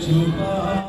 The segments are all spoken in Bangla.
छुपा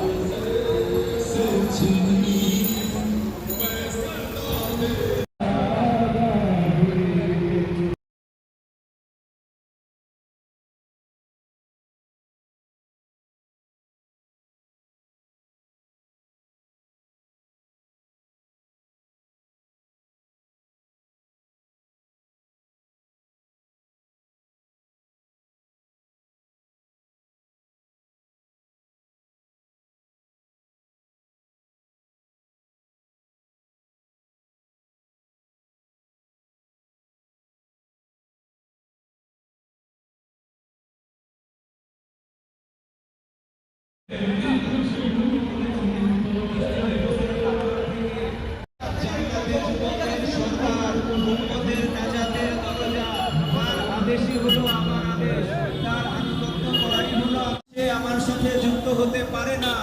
হতে পারে না।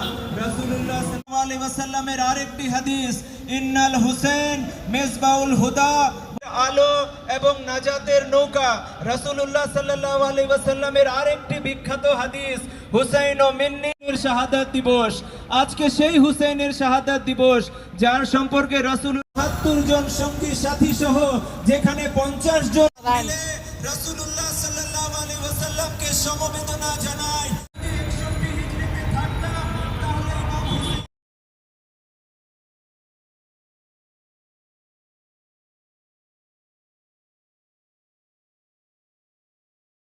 রাসূলুল্লাহ সাল্লাল্লাহু আলাইহি আরেকটি হাদিস ইন্নাল হুসেন মেজবাউল হুদা আলো এবং নাজাতের নৌকা রাসূলুল্লাহ আলাইহি ওয়াসাল্লামের আরেকটি বিখ্যাত হাদিস হুসাইন ও মিন্নির শাহাদাত দিবস। আজকে সেই হুসাইনের শাহাদাত দিবস যার সম্পর্কে রাসূল ৭০ জন সঙ্গী সাথী সহ যেখানে 50 জন মিলে রাসূলুল্লাহ সাল্লাল্লাহু আলাইহি ওয়াসাল্লামকে সমবেদনা জানায়।